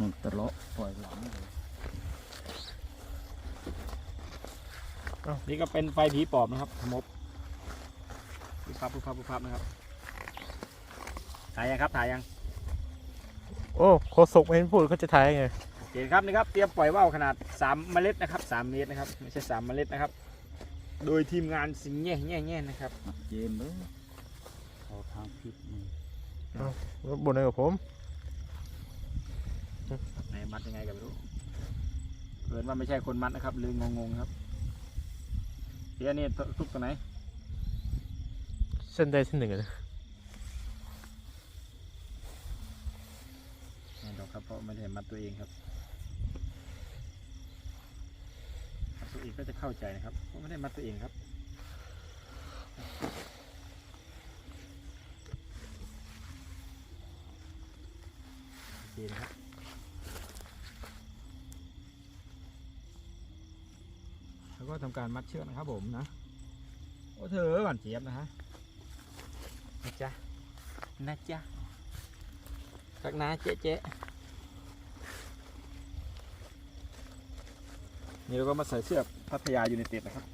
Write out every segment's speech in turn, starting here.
มันตะเลาะปล่อยหลังเลยนี่ก็เป็นไฟผีปอบนะครับมบปุ๊บพับปุ๊บพับปุ๊บพับนะครับ ถ่ายยังครับ ถ่ายยัง โอ้โคศกไม่เห็นพูดเขาจะถ่ายไงโอเคครับนี่ครับ เตรียมปล่อยว่าวขนาด 3 เมล็ดนะครับ 3 เมตรนะครับ ไม่ใช่ 3 เมล็ดนะครับ โดยทีมงานสิงแง่แง่แง่นะครับมัดเจนเลยเอาทางผิดนี่บนไหนกับผม ไหนมัดยังไงกันไม่รู้เกินว่าไม่ใช่คนมัดนะครับลืมงงๆครับเดี๋ยวนี่ทุกตัวไหน เส้นใดเส้นหนึ่งอะนะไม่ดอกครับเพราะไม่ได้มัดตัวเองครับมัดตัวเองก็จะเข้าใจนะครับเพราะไม่ได้มัดตัวเองครับโอเคนะครับ แล้วก็ทำการมัดเชือกนะครับผมนะโอ้เธอหวานเจี๊ยบนะฮะนะจ๊ะนะจ๊ะสักนะเจ๊เจ๊นี่เราก็มาใส่เสื้อพัทยายูไนเต็ดนะครับ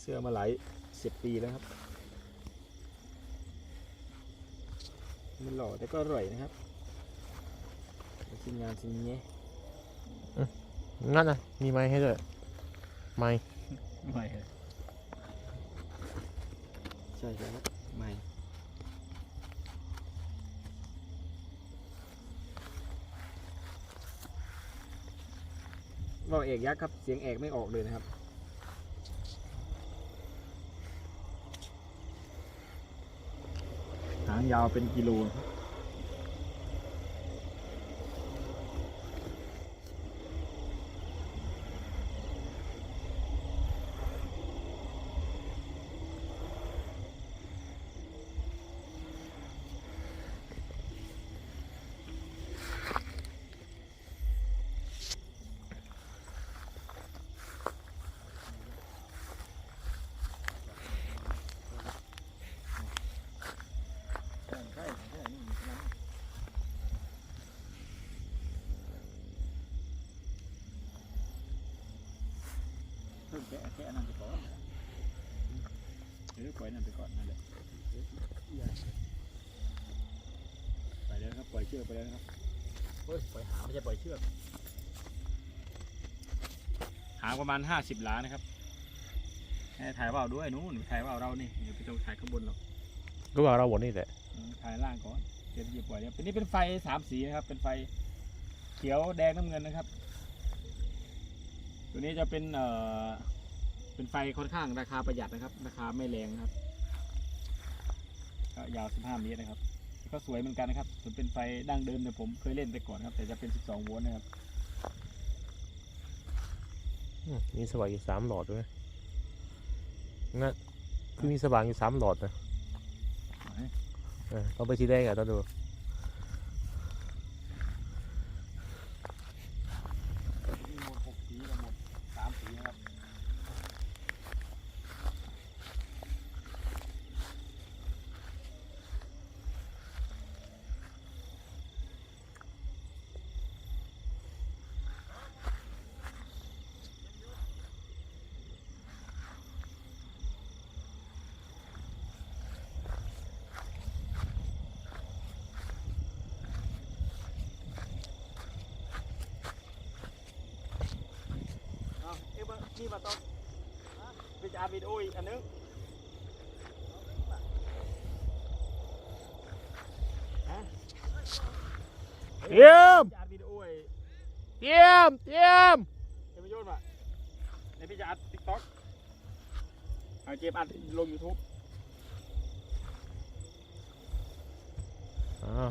เสื้อมาหลายสิบปีแล้วครับ มันหล่อแต่ก็อร่อยนะครับชิ้นงานชิ้นนี้ นั่นน่ะมีไม้ให้ด้วย ไม้ ไม่ใช่ใช่ครับไม่ว่าวเอกยักษ์ครับ เสียงเอกไม่ออกเลยนะครับ หางยาวเป็นกิโลนะครับเพิ่งแกะแกะนั่นไปก่อน เดี๋ยวปล่อยนั่นไปก่อนนั่นแหละไปแล้วครับปล่อยเชือกไปแล้วนะครับเฮ้ยปล่อยหางไม่ใช่ปล่อยเชือกหางประมาณห้าสิบหลานะครับให้ถ่ายว่าวด้วยนู้นถ่ายว่าวเรานี่เดี๋ยวไปตรงถ่ายข้างบนหรอกก็ว่าเราบนนี่แหละอืมถ่ายล่างก่อนเดี๋ยวจะปล่อยเนี่ยเป็นนี่เป็นไฟสามสีนะครับ เป็นไฟเขียวแดงน้ำเงินนะครับ ตัวนี้จะเป็นเอ่อ เป็นไฟค่อนข้างราคาประหยัดนะครับ ราคาไม่แรงนะครับก็ยาว 15 เมตรนะครับ ก็สวยเหมือนกันนะครับส่วนเป็นไฟดั้งเดิมเนี่ยผมเคยเล่นไปก่อนครับ แต่จะเป็น 12 โวลต์นะครับอืมมีสว่างอยู่สามหลอดด้วยนั่นคือมีสว่างอยู่สามหลอดนะเออเราไปทีแรกอะตอนดู มีหมด6สีกับหมด3สีนะครับ เอาเอ้ย มานี่มาต้องไปจะอัดวิดีโออีกอันนึงฮะเยี่ยมจะอัดวิดีโอไอ้เยี่ยมเยี่ยมเอ็มโยนว่ะในพี่จะอัดติ๊กต็อกเอาเจมอัดลงยูทูบอ้าว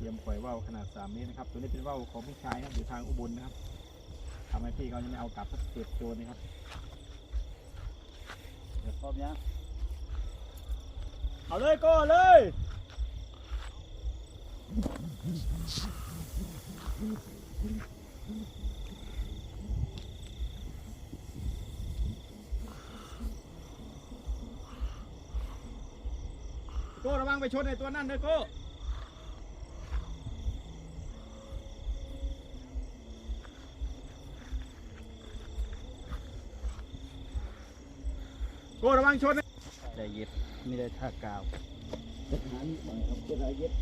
ตรียมปล่อยว่าวขนาด3เมตรนะครับ ตัวนี้เป็นว่าวของพี่ชายนะครับอยู่ทางอุบลนะครับทำให้พี่เขายังไม่เอากลับสักเจ็ดโจนนะครับเดี๋ยวพร้อมยังเอาเลยก็เลยโก้ระวังไปชนในตัวนั่นเด้อโก้ โก้ระวังชนนะใจเย็นไม่ได้ท่ากาวจะหานี่หน่อยครับจะได้เย็ด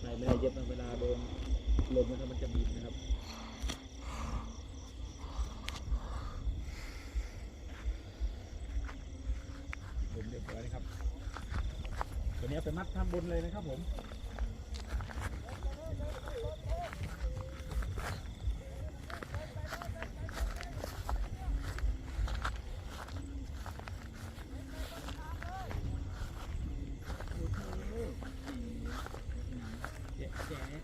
ไม่ไม่ได้เย็บนะเวลาโดนลมมันมันจะบีบนะครับลมเรียบร้อยนะครับตัวนี้เอาไปมัดข้างบนเลยนะครับผม แจ๊ะแจ๊ะ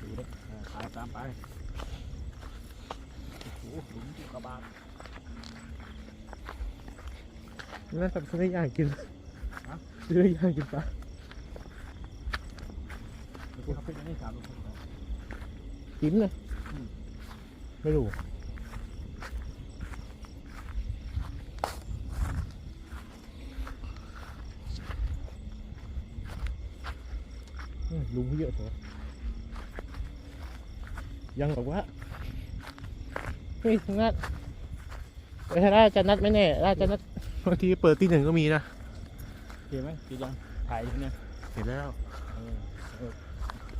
ดูนะอ่าตามตามไป โอ้โหหลุมจุกกระบาล น่าจะซื้อย่างกินฮะซื้อย่างกินปลาเดี๋ยวกูเขาเป็นอันนี้สามลูกคนครับกินเลยอืมไม่รู้อืมลุงเขาเยอะตัวยังบอกว่าเฮ้ยนัดเอ้ยถ้าจะนัดไม่แน่ถ้าจะนัด บางทีเปิดตีหนึ่งก็มีนะเห็นไหมพี่ลองถ่ายเนี่ยเห็นแล้วเออเออ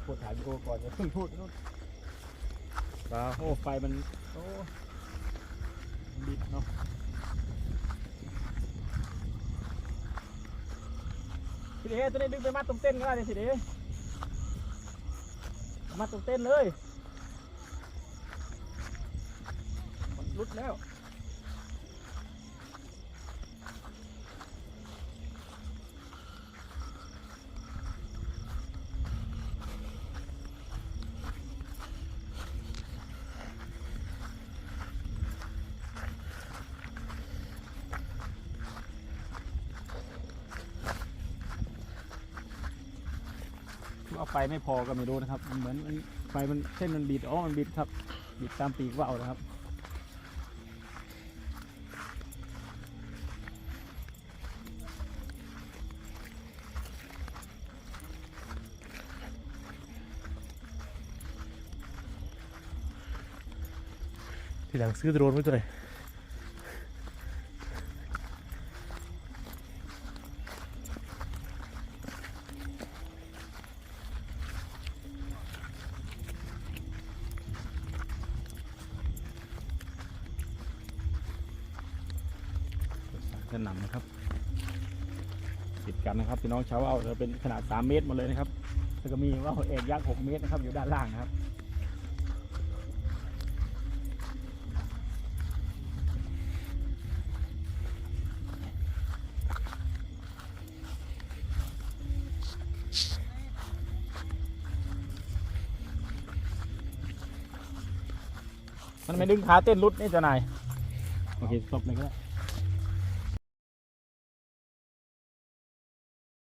พูดถ่ายวิดีโอก่อนอย่าเพิ่งพูดนู่นเปล่าโอ้ไฟมันโอ้มันบิดเนาะพี่เดตัวนี้ดึงไปมัดตรงเต้นก็ได้เลยสิเดมัดตรงเต้นเลยมันรุดแล้ว ไฟไม่พอก็ไม่รู้นะครับ เหมือนมันไฟมันเส้นมันบิดอ๋อมันบิดครับบิดตามปีกว่าวนะครับทีหลังซื้อโดรนไว้ด้วย สนำนะครับติดกันนะครับพี่น้องชาวเอาจะเป็นขนาด 3 เมตรหมดเลยนะครับแล้วก็มีว่าเอกยักษ์6เมตรนะครับ อยู่ด้านล่างนะครับมันไม่ดึงขาเต้นรุดนี่จะนายโอเคจบเลยก็ได้